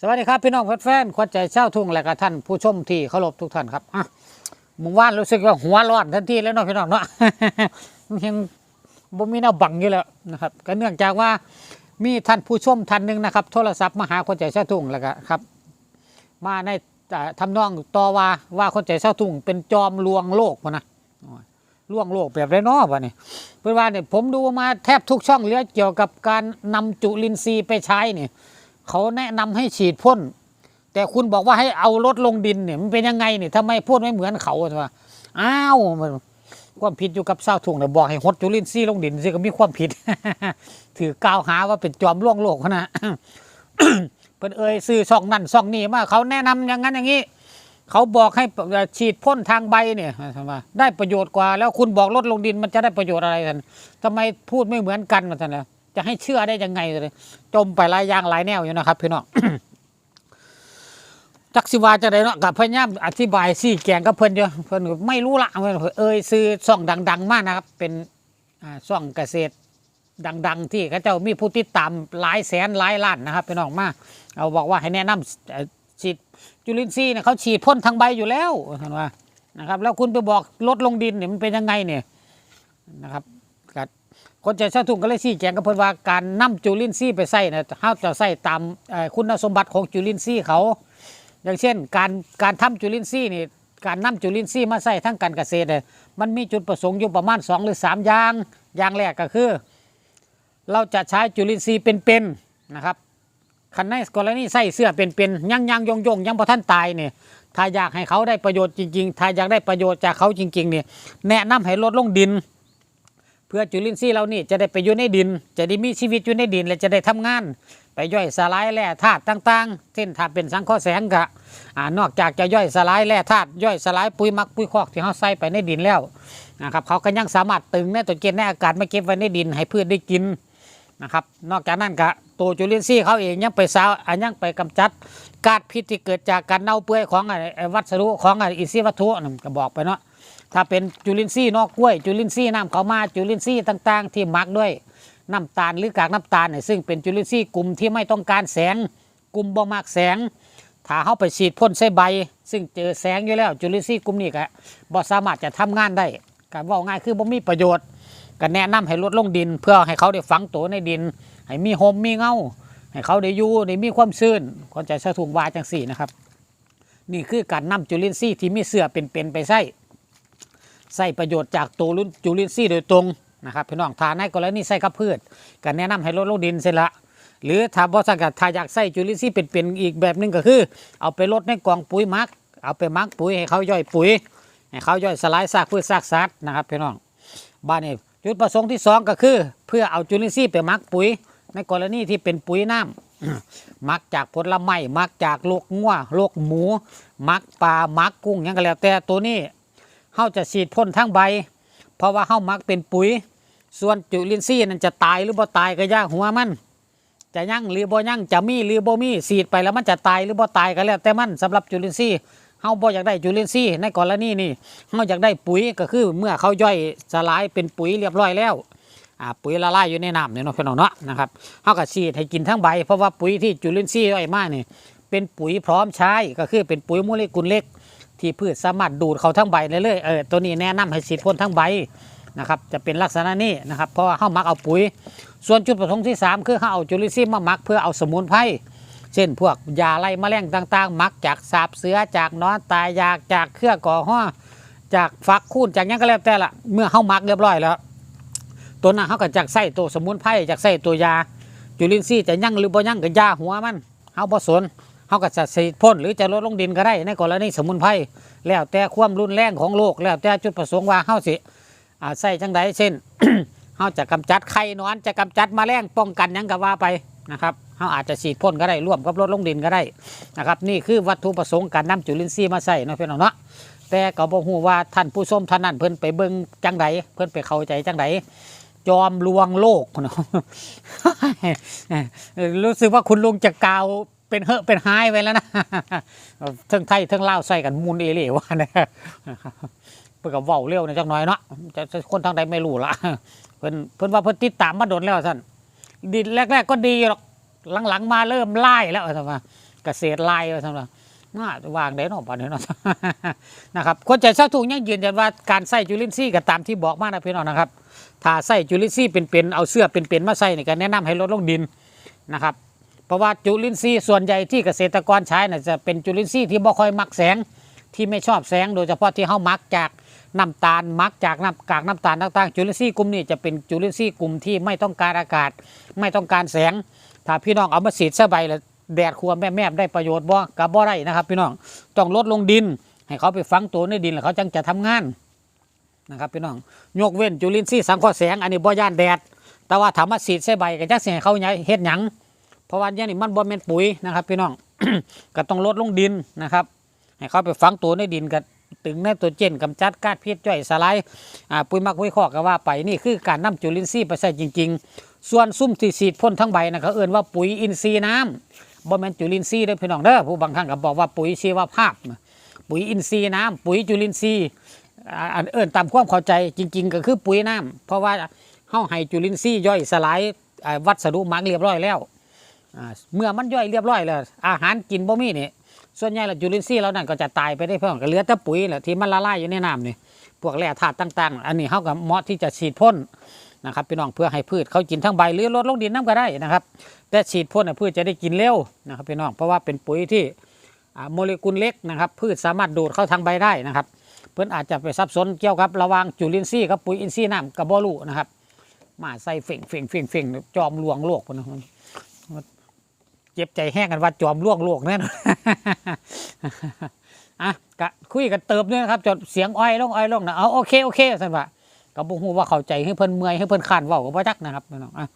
สวัสดีครับพี่น้องแฟนๆขวัญใจเช่าทุ่งและก็ท่านผู้ชมที่เคารพทุกท่านครับมึงว่านรู้สึกว่าหัวร้อนทันทีแล้วเนาะพี่น้องเนาะยังบ่มีแนวบังอยู่แล้วนะครับก็เนื่องจากว่ามีท่านผู้ชมท่านหนึ่งนะครับ โทรศัพท์มาหาคนใจเช่าทุ่งแล้วก็ครับ มาในอ่าทำนองต่อว่าว่าคนใจเช่าทุ่งเป็นจอมลวงโลกวะนะโอ้ยลวงโลกแบบไรนาะวะนี่เพื่อนว่าเนี่ยผมดูมาแทบทุกช่องเรื่องเกี่ยวกับการนำจุลินทรีย์ไปใช้เนี่ย เขาแนะนำให้ฉีดพ่น แต่คุณบอกว่าให้เอารถลงดินเนี่ยมันเป็นยังไงเนี่ยทำไมพูดไม่เหมือนเขาใช่ปะอ้าวมันความผิดอยู่กับเศร้าถุงแต่บอกให้หดจุลินทรีย์ลงดินสิก็มีความผิด ถือกล่าวหาว่าเป็นจอมล่วงโลกนะเพิ่นเอ่ยซื้อช่องนั่นช่องนี้มาเขาแนะนำอย่างนั้นอย่างนี้เขาบอกให้ฉีดพ่นทางใบเนี่ยใช่ไมได้ประโยชน์กว่า แล้วคุณบอกลดลงดินมันจะได้ประโยชน์อะไรกันทำไมพูดไม่เหมือนกันมันนะ จะให้เชื่อได้ยังไงเลย จมไปหลายอย่างหลายแนวอยู่นะครับพี่น้องจักสิวาจะได้เนาะกับพยายามอธิบายสี่แกงกับเพิ่นเดียวเพิ่นไม่รู้ละเพิ่นเอ่ยซื้อซ่องดัง ๆ มากนะครับ เป็นอ่าซ่องเกษตรดัง ๆ ที่เขาเจ้ามีผู้ติดตามหลายแสนหลายล้านนะครับพี่น้องมาเอาบอกว่าให้แนะนำเอ่อฉีดจุลินทรีย์เนี่ยเขาฉีดพ่นทางใบอยู่แล้วเห็นว่านะครับ แล้วคุณไปบอกลดลงดินเนี่ยมันเป็นยังไงเนี่ยนะครับ คนใจชาทุ่งก็เลยชี้แจงกับเพิ่นว่าการนำจุลินทรีย์ไปใส่นี่ยเฮาจะใส่ตามคุณสมบัติของจุลินทรีย์เขา อย่างเช่น การการทำจุลินทรีย์นี่การนำจุลินทรีย์มาใส่ทั้งการเกษตรเนี่ยมันมีจุดประสงค์อยู่ประมาณ 2 หรือ 3 อย่าง อย่างแรกก็คือ เราจะใช้จุลินทรีย์เป็นๆนะครับคันในกรณีใส่เสื้อเป็นๆยังยังยงยงยังพอท่านตายเนี่ยถ้าอยากให้เขาได้ประโยชน์จริง ๆ ถ้าอยากได้ประโยชน์จากเขาจริงๆเนี่ยแนะนำให้ลดลงดิน เพื่อจุลินทรีย์เรานี่จะได้ไปอยู่ในดิน จะได้มีชีวิตอยู่ในดิน และจะได้ทำงาน ไปย่อยสลายแร่ธาตุต่างๆเช่นถ้าเป็นสังเคราะห์แสงกะอ่านอกจากจะย่อยสลายแร่ธาตุย่อยสลายปุ๋ยมักปุ๋ยคอกที่เขาใส่ไปในดินแล้วนะครับเขาก็ยังสามารถตึงในตัวเกณฑ์ในอากาศมาเก็บไว้ในดินให้พืชได้กินนะครับนอกจากนั้นก็ตัวจุลินทรีย์เขาเองยังไปสาวอะยังไปกำจัดกาซพิษที่เกิดจากการเน่าเปื่อยของไอ้ไอ้วัสดุของไอ้อินทรีย์วัตถุนั่นก็บอกไปเนาะ ถ้าเป็นจุลินทรีย์นอกกล้วย จุลินทรีย์น้ำเขามาจุลินทรีย์ต่าง ๆ ที่หมักด้วยน้ำตาลหรือกากน้ำตาลเนี่ยซึ่งเป็นจุลินทรีย์กลุ่มที่ไม่ต้องการแสง กลุ่มบ่มากแสง ถ้าเขาไปฉีดพ่นใส่ใบ ซึ่งเจอแสงอยู่แล้วจุลินทรีย์กลุ่มนี้ก็บ่สามารถจะทำงานได้การว่าง่ายคือบ่มีประโยชน์ก็แนะนำให้ลดลงดิน เพื่อให้เขาได้ฝังตัวในดิน ให้มีโฮมมีเงาให้เขาได้อยู่ได้มีความชื้นคนใจสะถุงวาจังสี่นะครับ นี่คือการนำจุลินทรีย์ที่มีเสือเป็นๆไปใส่ ใส่ประโยชน์จากตัวจุลินทรีย์โดยตรงนะครับพี่น้องทาในกรณีใส่กับพืชก็แนะนำให้ลดลงดินเสร็จละหรือถ้าบ่สักถ้าอยากใส่จุลินทรีย์เป็นๆอีกแบบหนึงก็คือ เอาไปลดในกองปุ๋ยมัก เอาไปมักปุ๋ยให้เขาย่อยปุ๋ย ให้เขาย่อยสลายซากพืชซากสัตว์นะครับพี่น้องบ้านนี้จุดประสงค์ที่สองก็คือ เพื่อเอาจุลินทรีย์ไปมักปุ๋ย ในกรณีที่เป็นปุ๋ยน้ำหมักจากผลไม้มักจากโรคงัวโรคหมู มักปลามักกุ้งยังก็แล้วแต่ตัวนี้ เขาจะฉีดพ่นทั้งใบ เพราะว่าเขามักเป็นปุ๋ย ส่วนจุลินทรีย์นั้นจะตายหรือบ่ตายก็ยากหัวมัน จะยั่งหรือบ่ยั่งจะมีหรือบ่มีฉีดไปแล้วมันจะตายหรือบ่ตายก็แล้ว แต่มันสำหรับจุลินทรีย์เฮาบ่อยากได้จุลินทรีย์ในกรณีนี้เฮาอยากได้ปุ๋ยก็คือเมื่อเขาย่อยสลายเป็นปุ๋ยเรียบร้อยแล้วปุ๋ยละลายอยู่ในน้ำเนี่ยเนาะพี่น้องเนาะนะครับเฮาก็ฉีดให้กินทั้งใบ เพราะว่าปุ๋ยที่จุลินทรีย์ย่อยมานี่เป็นปุ๋ยพร้อมใช้ก็คือเป็นปุ๋ยโมเลกุลเล็ก ที่พืชสามารถดูดเขาทั้งใบเลยเลยเออตัวนี้แนะนำให้ฉีดพ่นทั้งใบนะครับจะเป็นลักษณะนี้นะครับเพราะเขามักเอาปุ๋ย ส่วนจุดประสงค์ที่ 3 คือเขาเอาจุลินทรีย์มาหมักเพื่อเอาสมุนไพรเช่น พวกยาไล่แมลงต่างๆหมักจากสาบเสือจากนอนตายยากจากเครือก่อห้อจากฟักคูนจากยังก็แล้วแต่ละเมื่อเขาหมักเรียบร้อยแล้ว ตัวนั้นเขาก็จากใส่ตัวสมุนไพรจากใส่ตัวยาจุลินทรีย์จะยั่งหรือบ่ยั่งกับยาหัวมันเขาบ่สน เขาก็จะฉีดพ่นหรือจะลดลงดินก็ได้ในกรณีสมุนไพรแล้วแต่ความรุนแรงของโรคแล้วแต่จุดประสงค์ว่าเขาสิอ่าใส่จังใดเช่นเขาจะกำจัดไข่นอนจะกำจัดมแมลงป้องกันยังก็ว่าไปนะครับเขาอาจจะฉีดพ่นก็ได้ร่วมกับลดลงดินก็ได้นะครับนี่คือวัตถุประสงค์การนำจุลินทรีย์มาใส่เนาะพี่น้องเนาะแต่ก็บ่ฮู้ว่าท่านผู้ชมท่านนั้นเพิ่อนไปเบิ่งจังใดเพิ่อนไปเข้าใจจังใดจอมลวงโลกเนาะรู้สึกว่าคุณลุงจะกล่าว เป็นเหอะเป็นหายไปแล้วนะเทั้งไทยเทั้งลาวใส่กันมูลเอเล่ว่านะเพื่อกับเว้าเร็วนะจักหน่อยเนาะจะคนทางใดไม่รู้ละเพิ่นเพิ่นว่าเพิ่นติดตามมาโดนแล้วท่านดีแรก ๆ ก็ดีหรอกหลังๆมาเริ่มไล่แล้วท่านว่าเกษตรไล่ว่าซั่นว่าน่าวางได้เนาะบัดนี้เนาะนะครับคนใจเศร้าทุกยังยืนยันว่าการใส่จุลินทรีย์ก็ตามที่บอกมานะพี่น้องนะครับถ้าใส่จุลินทรีย์เป็นๆเอาเสื้อเป็นๆมาใส่นี่ก็แนะนำให้ลดลงดินนะครับ เพราะว่าจุลินทรีย์ส่วนใหญ่ที่เกษตรกรใช้น่ะจะเป็นจุลินทรีย์ที่บ่ค่อยมักแสงที่ไม่ชอบแสง โดยเฉพาะที่เฮามักจากน้ำตาลมักจากน้ำกากน้ำตาลต่างๆจุลินทรีย์กลุ่มนี้จะเป็นจุลินทรีย์กลุ่มที่ไม่ต้องการอากาศ ไม่ต้องการแสง ถ้าพี่น้องเอามาฉีดเสื้อใบแล้วแดดควแม่แม่ได้ประโยชน์บ่กับบ่ได้นะครับ พี่น้องต้องลดลงดิน ให้เขาไปฝังตัวในดินแล้วเขาจังจะทำงานนะครับพี่น้องยกเว้นจุลินทรีย์สังเคราะห์แสงอันนี้บ่ย่านแดด แต่ว่าถามว่าฉีดเสื้อใบก็จักสิให้เขาหยังเฮ็ดหยัง เพราะว่าอย่างนี้มันบ่แม่นปุ๋ยนะครับพี่น้องก็ต้องลดลงดินนะครับ ให้เขาไปฝังตัวในดินกับตึงในตัวเจนกำจัดกาซพิษย่อยสลายปุ๋ยมักปุ๋ยคอกก็ว่าไปนี่คือการนำจุลินทรีย์ไปใส่จริง ๆ ส่วนซุ่มที่ฉีดพ่นทั้งใบนะเขาเอื่นว่าปุ๋ยอินทรีย์น้ำบ่แม่นจุลินทรีย์เด้อพี่น้องเด้อผู้บางท่านก็บอกว่าปุ๋ยชีวภาพ ปุ๋ยอินทรีย์น้ำปุ๋ยจุลินทรีย์อ่าอันเอื่นตามความเข้าใจจริง ๆ ก็คือปุ๋ยน้ำเพราะว่าเฮาให้จุลินทรีย์ย่อยสลายวัสดุหมักเรียบร้อยแล้ว เมื่อมันย่อยเรียบร้อยแล้วอาหารกินบ่มีนี่ส่วนใหญ่แล้วจุลินทรีย์เรานั่นก็จะตายไปได้เพิ่มก็เหลือแต่ปุ๋ยแหละที่มันละลายอยู่ในน้ำนี่พวกแร่ธาตุต่าง ๆ อันนี้เขาก็เหมาะที่จะฉีดพ่นนะครับพี่น้องเพื่อให้พืชเขากินทั้งใบหรือลดลงดินน้ำก็ได้นะครับ แต่ฉีดพ่นน่พืชจะได้กินเร็วนะครับพี่น้องเพราะว่าเป็นปุ๋ยที่โมเลกุลเล็กนะครับ พืชสามารถดูดเข้าทางใบได้นะครับ เพื่อนอาจจะไปซับซ้อนเกี่ยวกับระว่างจุลินทรีย์กับปุ๋ยอินทรีย์น้ำกับบอลูนะครับมาใส่เฟ่งเฟ่งเฟ่งเฟ่งจอมลวงโลกพุ่นนะ เจ็บใจแห้งกันว่าจอมล่วงโลกแน่นอนอะกะคุยกันเติบเนี่ยนะครับจนเสียงอ้อยลงอ้อยลงนะเอาโอเคโอเคสันว่าก็บ่ฮู้ว่าเข้าใจให้เพิ่นเมื่อยให้เพิ่นคร้านว้าก็บ่จักนะครับพี่น้องอะ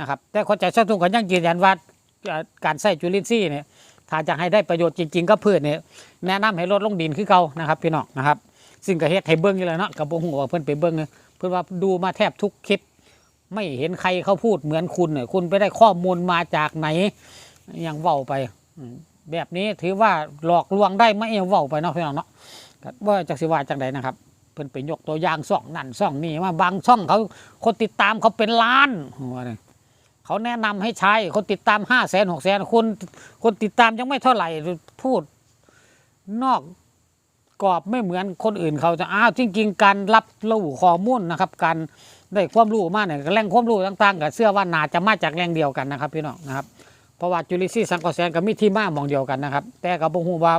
นะครับ แต่คนใจชอบทุกคนยังยืนยันว่าการใส่จุลินทรีย์เนี่ยถ้าจะให้ได้ประโยชน์จริง ๆ ก็พืชเนี่ยแนะนำให้ลดลงดินคือเก่านะครับพี่น้องนะครับซึ่งก็เฮ็ดให้เบิ่งอยู่แล้วเนาะก็บ่ฮู้ว่าเพิ่นไปเบิ่งเนี่ยเพิ่นว่าดูมาแทบทุกคลิป ไม่เห็นใครเขาพูดเหมือนคุณเนี่ยคุณไปได้ข้อมูลมาจากไหน อยังเว้าไปแบบนี้ถือว่าหลอกลวงได้ไหมยังเว้าไปเนาะพี่น้องเนาะก็ว่าจากสิว่าจากใดนะครับเพิ่นไปยกตัวอย่างซ่องนั่นซ่องนี่มาบางช่องเขาคนติดตามเขาเป็นล้านเขาแนะนำให้ใช้คนติดตามห้าแสนหกแสนคนคนติดตามยังไม่เท่าไหร่พูดนอกกรอบไม่เหมือนคนอื่นเขาจะอ้าวจริง ๆ การรับรู้ข้อมูลนะครับ การได้ความรู้มาเนี่ยแหล่งความรู้ต่างๆกับเชื่อว่านาจะมาจากแหล่งเดียวกันนะครับพี่น้องนะครับ เพราะว่าจุลินทรีย์สังเคราะห์แสงก็มีที่มาหมองเดียวกันนะครับ แต่ก็บ่ฮู้ว่า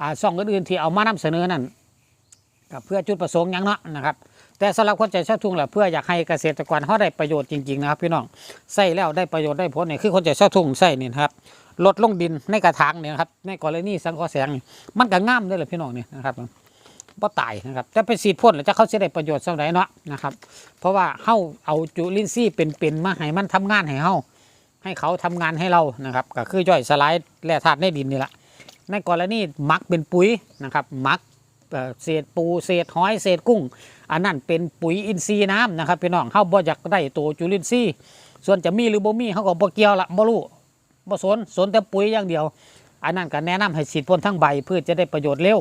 อ่าช่องอื่นๆที่เอามานำเสนอนั่นก็เพื่อจุดประสงค์หยังเนาะนะครับแต่สำหรับคนใจชอบทุ่งแหละเพื่ออยากให้เกษตรกรเขาได้ประโยชน์จริงๆนะครับพี่น้องใส่แล้วได้ประโยชน์ได้ผลเนี่ยคือคนใจชอบทุ่งใส่นี่นครับลดลงดินในกระถางเนี่ยครับในกรณีสังเคราะห์แสงมันก็ง่ามเลยแหละพี่น้องเนี่ยนะครับบ่ตายนะครับแต่ไปฉีดพ่นแล้วจะเข้าจะได้ประโยชน์สักไหนเนาะนะครับเพราะว่าเฮาเอาจุลินทรีย์เป็นๆมาให้มันทำงานให้เฮา ให้เขาทำงานให้เรานะครับก็คือย่อยสลายแร่ธาตุในดินนี่แหละในกรณีมักเป็นปุ๋ยนะครับมักเศษปูเศษหอยเศษกุ้ง อันนั้นเป็นปุ๋ยอินทรีย์น้ำนะครับพี่น้องเขาบ่อยากได้ตัวจุลินทรีย์ส่วนจะมีหรือบ่มีเขาก็บ่เกี่ยวละบ่รู้บ่สนสนแต่ปุ๋ยอย่างเดียว อันนั้นก็แนะนำให้ฉีดพ่นทั้งใบเพื่อจะได้ประโยชน์เร็ว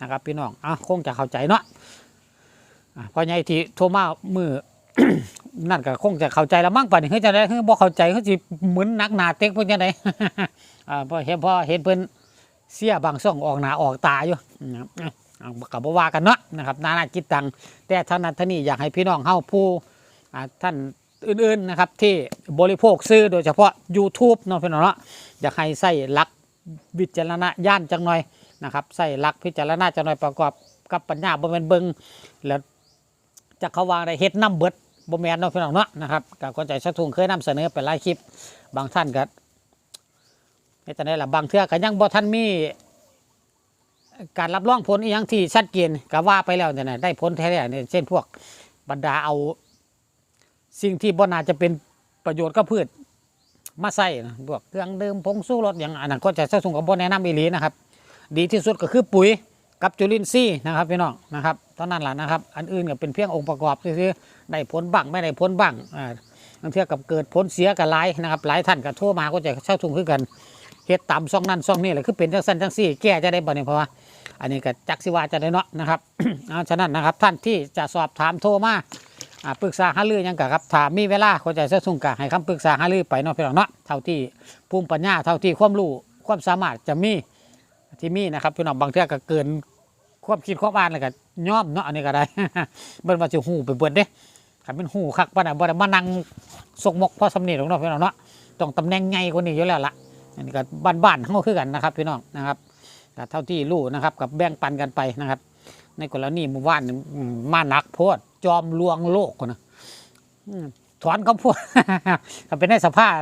นะครับพี่น้องอะคงจะเข้าใจเนาะอะเพอใหญ่ที่โทรมามือ นั่นก็คงจะเข้าใจล้วมั้งป่ะนี่เฮ้ยจะได้เฮ้ยบ่เข้าใจเฮ้ยสิเหมือนนักหนาเต็กเพิ่นจังไดอ่าพอเห็นพอเห็นเพิ่นเสียบางช่องออกหนาออกตาอยู่นะครับก็บ่ว่ากันเนาะนะครับนานาจิตตังแต่ท่านั้นท่านี้อยากให้พี่น้องเฮาผู้อ่าท่านอื่นๆนะครับที่บริโภคซื้อโดยเฉพาะ YouTube เนาะพี่น้องเนาะอยากให้ใส่ลักวิจารณญาณจังหน่อยนะครับใส่ลักพิจารณาจังหน่อยประกอบกับปัญญาบ่แม่นเบิ่งแล้วจะเขาวางได้เฮ็ดน้ำเบิด บ่แม่นเนาะพี่น้องเนาะนะครับกับคนใจชักทุงเคยนำเสนอไปหลายคลิป บางท่านก็เฮ็ดจังได๋ล่ะบางเทื่อก็ยังบ่ทันมีการรับรองผลอีหยังที่ชัดเจนก็ว่าไปแล้วเนี่ยนะได้ผลแท้ๆเนี่ยเช่นพวกบรรดาเอา สิ่งที่บ่น่าจะเป็นประโยชน์กับพืชมาใส่นะพวกเครื่องดื่มผงชูรสอย่างอันนั้นก็จะชักทุงกับบ่แนะนำอีหลีนะครับ ดีที่สุดก็คือปุ๋ย กับจุลินทรีย์นะครับพี่น้องนะครับเท่านั้นแหละนะครับ อันอื่นก็เป็นเพียงองค์ประกอบซื่อๆได้ผลบ้างไม่ได้ผลบ้างอ่าบางเทีกับเกิดผลเสียกับหลายนะครับหลายท่านก็โทรมาก็จะเช่าทุ่งคือกันเฮ็ดตามซ่องนั่นซ่องนี่แหละคือเป็นจังสั้นจังซี่แก้จะได้บ่เนี่ยเพราะว่าอันนี้ก็จักสิวาจะได้เนาะนะครับเอาฉะนั้นนะครับท่านที่จะสอบถามโทรมาปรึกษาหารือยังกะครับถามมีเวลาเขาจะเช่าทุ่งกะให้คำปรึกษาหารือไปเนาะพี่น้องเนาะเท่าที่ภูมิปัญญาเท่าที่ความรู้ความสามารถจะมีที่มีนะครับพี่น้องบางเทื่อก็เกิน ความคิดความอ่านแล้วก็ย่อมเนาะอันนี้ก็ได้เบิ่นว่าสิฮู้ไปเบิดเด้คันเป็นฮู้คักปานน่ะบ่ได้มานั่งสกมกพอสำเนียงหรอกเนาะพี่น้องเนาะต้องตำแหน่งใหญ่กว่านี้อยู่แล้วล่ะอันนี้ก็บ้านๆเฮาคือกันนะครับพี่น้องนะครับก็เท่าที่รู้นะครับกับแบ่งปันกันไปนะครับ ในกรณีหมู่บ้านนี่อืมมาหนักโพดจอมลวงโลกคนนะถอนคำพูดก็เป็นในสภาพ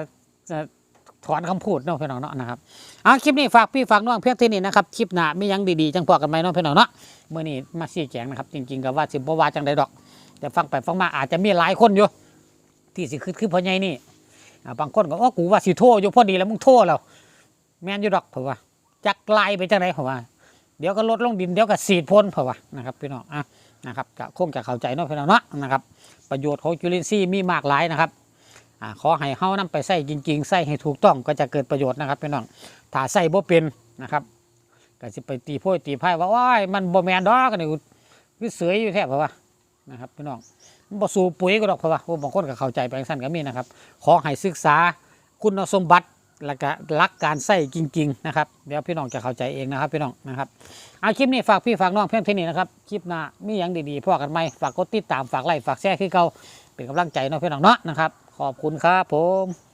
ถอนคำพูดเนาะพี่น้องเนาะนะครับเอาคลิปนี้ฝากพี่ฝากน้องเพียงเท่านี้นะครับคลิปหน้ามียังดีๆจังพอกันไหมเนาะพี่น้องเนาะเมื่อนี้มาชี้แจงนะครับจริงๆก็ว่าสิบว่าจังใดดอก แต่ฟังไปฟังมาอาจจะมีหลายคนอยู่ที่สิคือคือพ่อใหญ่นี่บางคนก็ว่ากูว่าสิโทษอยู่พอดีแล้วมึงโทษแล้วแม่นอยู่ดอกเพราะว่าจักไล่ไปจังไดเพราะว่าเดี๋ยวก็ลดลงดินเดี๋ยวก็สีดพ่นเพราะว่านะครับพี่น้องอะนะครับก็คงจะเข้าใจเนาะพี่น้องเนาะนะครับประโยชน์ของจุลินทรีย์มีมากหลายนะครับ ขอให้เฮานำไปใส่จริง ๆ ใส่ให้ถูกต้องก็จะเกิดประโยชน์นะครับพี่น้องถ้าใส่บ่เป็นนะครับก็สิไปตีโพยตีไพ่ว่าว้ายมันบ่แมนดอกกันนี่คือเสืออยู่แท้เพราะว่านะครับพี่น้องมันบ่สู่ปุ๋ยก็ดอกเพราะว่าบางคนก็เข้าใจไปจังซั่นก็มีนะครับ ขอให้ศึกษาคุณสมบัติและก็หลักการใส่จริง ๆ นะครับ เดี๋ยวพี่น้องจะเข้าใจเองนะครับพี่น้องนะครับเอาคลิปนี้ฝากพี่ฝากน้องเพียงเท่านี้นะครับคลิปหน้ามีอย่างดีๆพ่อกันไหมฝากกดติดตามฝากไลค์ฝากแชร์คือเก่า เป็นกำลังใจเนาะพี่น้องเนาะนะครับ ขอบคุณครับผม